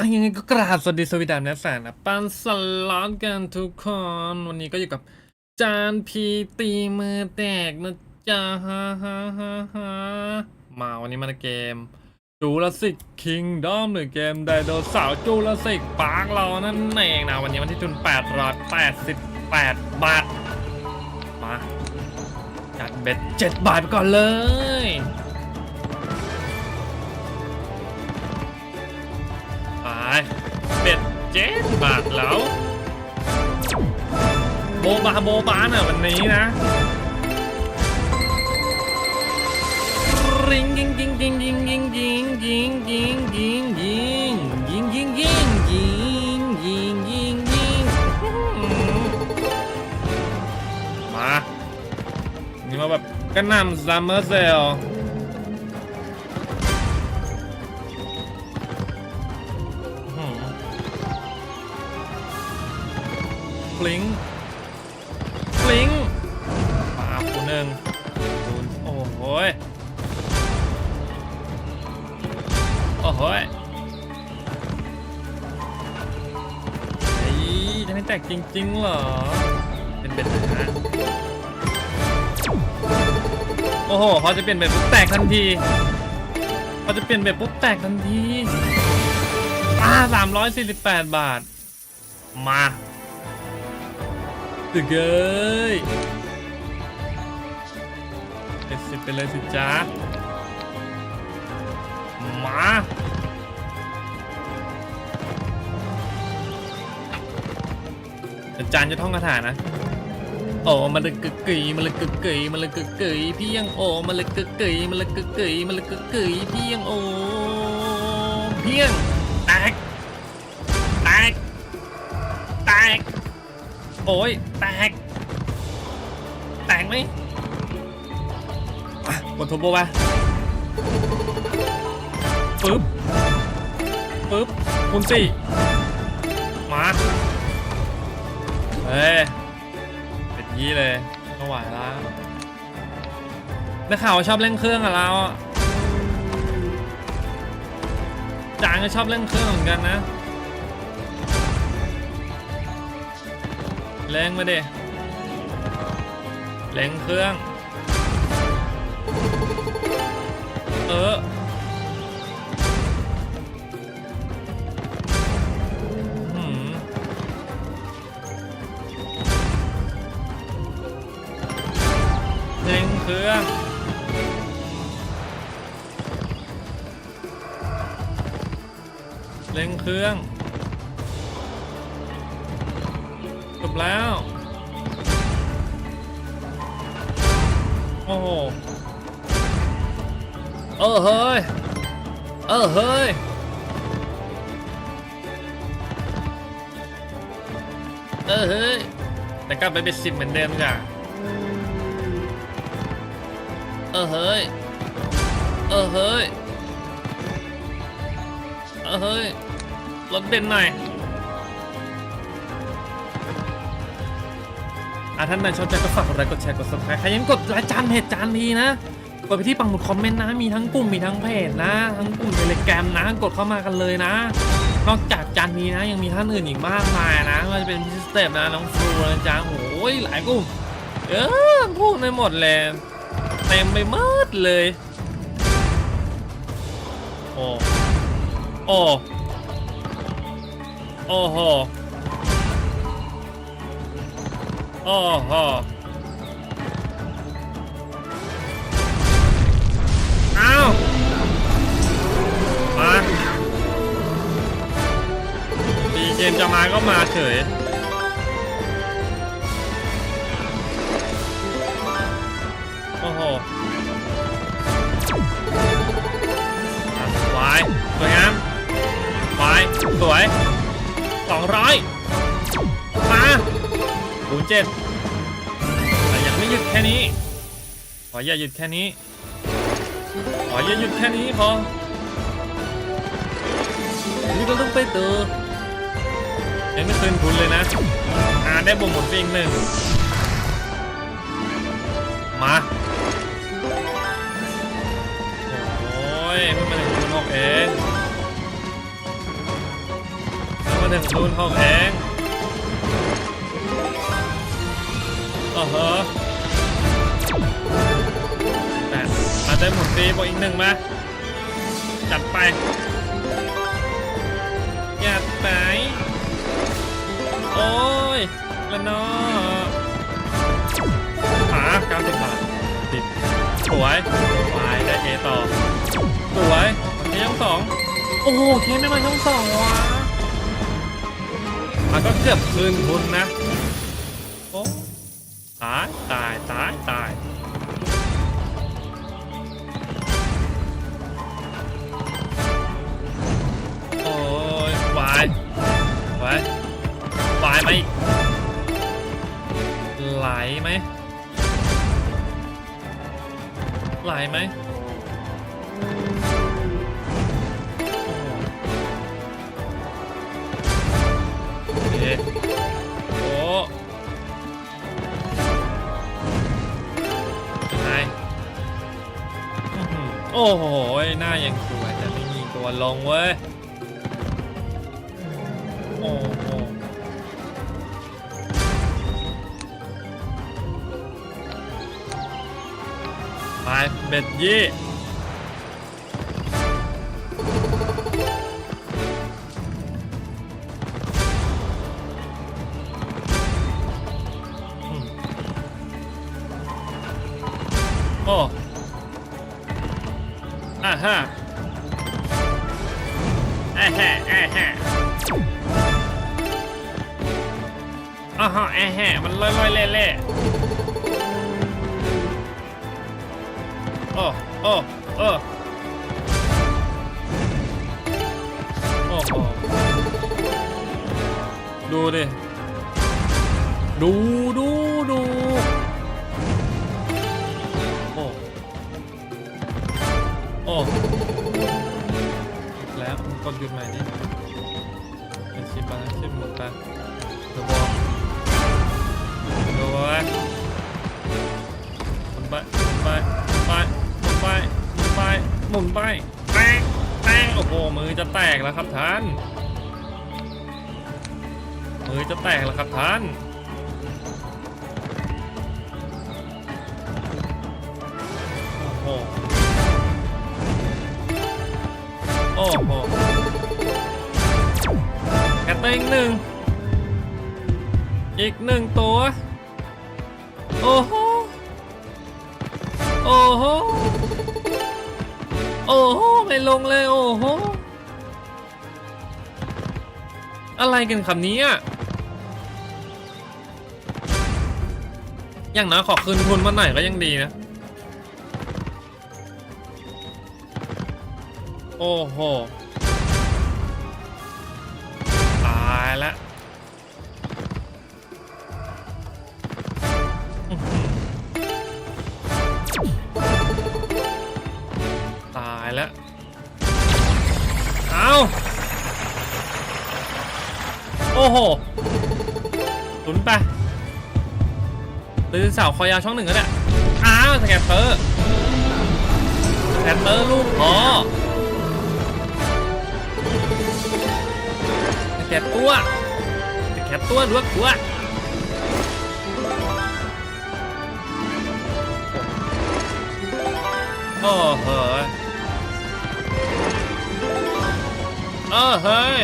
อะยังไงก็กราบสวัสดีสวีดานนะแฟนนะปันสล็อตกันทุกคน วันนี้ก็อยู่กับจานพีตีมือแตกนะจ๊ะฮ่าฮ่าฮ่าฮ่ามาวันนี้มาในเกมจูราสิกคิงดอมหรือเกมไดโนเสาร์จูราสิกปาร์คเรานั่นเองนะ วันนี้วันที่ทุน888 บาท มาจัดเบ็ด7บาทไปก่อนเลย เจ็ดบาทแล้ว โบบาโบบาเน่ะวันนี้นะริงยิงยิงยิงยิงยิงยิงยิงยิงยิงยิงยิงยิงยิงยิงยิงยิงยิงมา นี่มาแบบกระนำซัมเมอร์เซล ฟลิงฟลิงปาคูหนึ่งโอ้โหโอ้โหยเฮ้จะไม่แตกจริงๆเหรอ เป็นเป็นนะโอ้โหเขาจะเปลี่ยนแบบปุ๊บแตกทันทีเขาจะเปลี่ยนแบบปุ๊บแตกทันทีอ่าสามร้อยสี่สิบแปดบาท มา ตึกเอ้ยเจ็ดสิบไปเลยสิจ๊ะมาอาจารย์จะท่องคาถานะ โอ้มันเลยกึกกึยมันเลยกึกกึยมันเลยกึกกึยพี่ยังโอ้มันเลยกึกกึยมันเลยกึกกึยมันเลยกึกกึยพี่ยังโอ้เพียงแตกแตกแตก โอ้ยแตก แตกไหมอะกดโทโบไปปึ๊บปึ๊บคุณสี่มาเฮ้ยเป็นยี่เลยไม่ไหวแล้วได้ข่าวชอบเล่นเครื่องอะเราจางก็ชอบเล่นเครื่องเหมือนกันนะ เร่งมาดิเร่งเครื่อง เออ เร่งเครื่อง เร่งเครื่อง อ้โหเออเฮ้ย เออเฮ้ย เออเฮ้ย แต่กลับไปเป็นสิบเหมือนเดิมจ้ะเออเฮ้ย เออเฮ้ย เออเฮ้ยรถเบนหน่อย อะท่านใดชอบใจก็ฝากกดไลค์กดแชร์กด subscribe ใครยังกดไลค์จานเพจจานทีนะกดไปที่ปังหมุดคอมเมนต์นะ มีทั้งกลุ่มมีทั้งเพจนะ ทั้งกลุ่มเทเลแกรมนะ กดเข้ามากันเลยนะ นอกจากจานนี้นะ ยังมีท่านอื่นอีกมากมายนะม่ว่าจะเป็นพิสเตปนะน้องฟลูนะจ๊ะโอ้ยหลายกลุ่ม เออพูดไม่หมดเลยเต็มไปหมดเลย โอ้ โอ้ โอ้โห อ้โหอ้าวมาดีเกมจะมาก็มาเฉยโอ้โหอะวายสวยงามวายสวยสองร้อย ศูนย์เจ็ดแต่ยังไม่หยุดแค่นี้ ขออย่าหยุดแค่นี้ ขออย่าหยุดแค่นี้พอนี่ก็ต้องไปเตอยังไม่คืนทุนเลยนะ อ่าได้บ่มหมดไปอีกหนึ่ง มาโอ้ยเพิ่งมาถึงคูณหกเองหนึ่งรูนหกเอง โอ้โหแปดมาได้หมุนฟรีบวกอีกหนึ่งมา จัดไปจัดไป โอ้ยละเนอหาก้าสิบบาทติดสวยวายได้เอต่อ สวยเคช่องสองโอ้โหเคไม่มาช่องสองวะมันก็เกือบคืนทุนนะ ตายตายตายตายโอ้ยวายวายวายไหมไหลไหมไหลไหม โอ้โห หน้ายังสวยแต่ไม่มีตัวลงเว้ย โอ้โห ไปเบ็ดยี่โอ้ อ่าฮะอ่าฮะอ่าฮะอ่าฮะแอะแฮะมันลอยลอยเล่เล่โอ้โอ้โอ้โอ้โหดูดิ ดูดู้แล้วกดหยุดใหม่ดิเป็นชิปไปชิปหมดไปเดี๋ยวบอกดูไว้หมุนไปหมุนไปหมุนไปหมุนไปหมุนไปหมุนไปแป้งแป้งโอ้โหมือจะแตกแล้วครับท่านมือจะแตกแล้วครับท่าน อ้โหแกตเต้งหนึ่ง อีกหนึ่งตัว โอ้โห โอ้โห โอ้โห ไม่ลงเลย โอ้โห อะไรกันคำนี้อะอย่างน้อยขอคืนทุนมาหน่อยก็ยังดีนะ โอ้โห ตายแล้วตายแล้วเอาโอ้โหตุนไปตื่นสาวคอยาวช่องหนึ่งก็ได้อ้าวสแกตเตอร์สแกตเตอร์ลูกพอ แกตตัวแกตตัวลวกตัวโอ้เฮ้ยเออเฮ้ย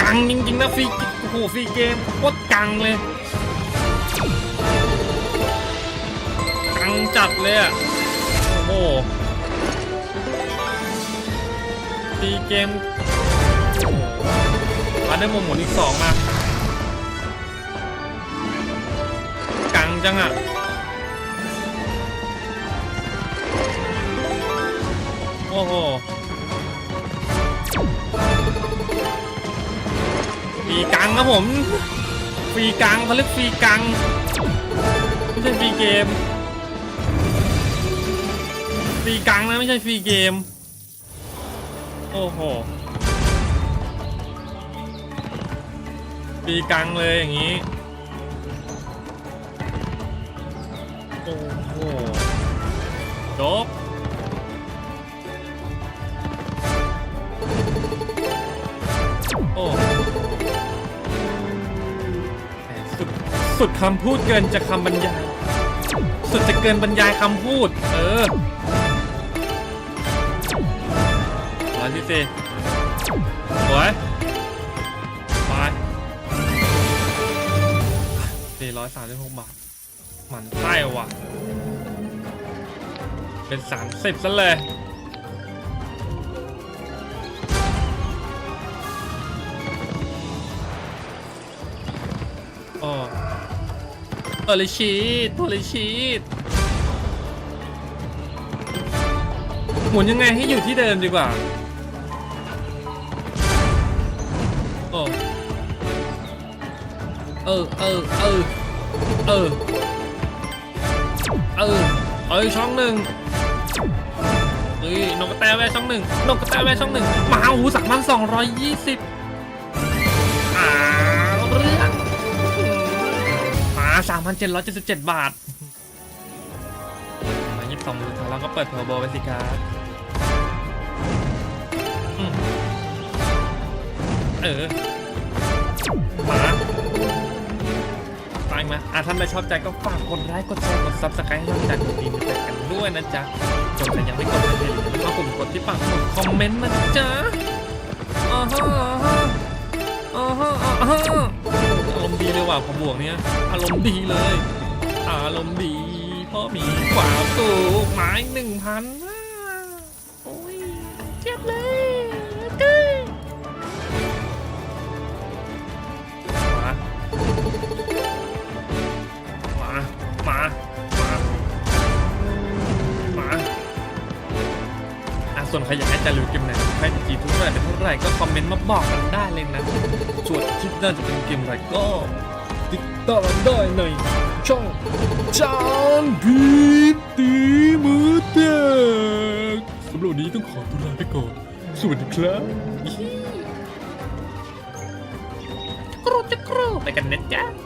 กังจริงๆนะฟรีโอ้โหฟรีเกมโคตรกังเลยกังจัดเลยอะโอ้โหฟรีเกม มาได้มุมหมุนอีกสองมากังจังอะโอ้โหฟรีกังครับผมฟรีกังเขาเรียกฟรีกังไม่ใช่ฟรีเกมฟรีกังนะไม่ใช่ฟรีเกม โอ้โห ตีกังเลยอย่างนี้ โอ้โหจบโอ้สุสุดคำพูดเกินจะคำบรรยาย สุดจะเกินบรรยายคำพูด เออมาที่สี่สวย อยสามสิบหกบาทมันไส้ว่ะ เป็นสามสิบซะเลยโอ้เออเลยชีตตัวเลยชีตหมุนยังไงให้อยู่ที่เดิมดีกว่าโอ้เออเออเออ เออ เออ เอ้ยช่องหนึ่งเฮ้ยนกกระแตแวะช่องหนึ่งนกกระแตแวะช่องหนึ่งมาหูสักพันสองร้อยยี่สิบอ่าเรื่องมา3,777บเจ็ดบาทมา22มือแล้วก็เปิดเทอร์โบไปสิครับเออมา ไปมาอะท่านใดชอบใจก็ฝากกดไลค์กดแชร์กดซับสไครต์ให้ช่องจานทีมไปกันด้วยนะจ๊ะส่วนใครยังไม่กดไม่ได้หรอก็กดกดที่ปักหมุดคอมเมนต์นะจ๊ะอ่าฮะอ่าฮะอ่าฮะอ่าฮะอารมณ์ดีเลยว่ะพอบวกเนี้ยอารมณ์ดีเลย อารมณ์ดีเพราะมีความสุขหมายหนึ่งพัน ส่วนใครอยากให้จะรู้เกมไหนใครจะจีบทุกเมื่อไหร่เป็นเท่าไหร่ก็คอมเมนต์มาบอกกันได้เลยนะส่วนคลิปหน่าจะเป็นเกมอะไรก็ติดตามได้ในช่องจานพีตีมือแตกสำหรับวันนี้ต้องขอตัวลาไปก่อน สวัสดีครับกรูจะกรูไปกันนะจ๊ะ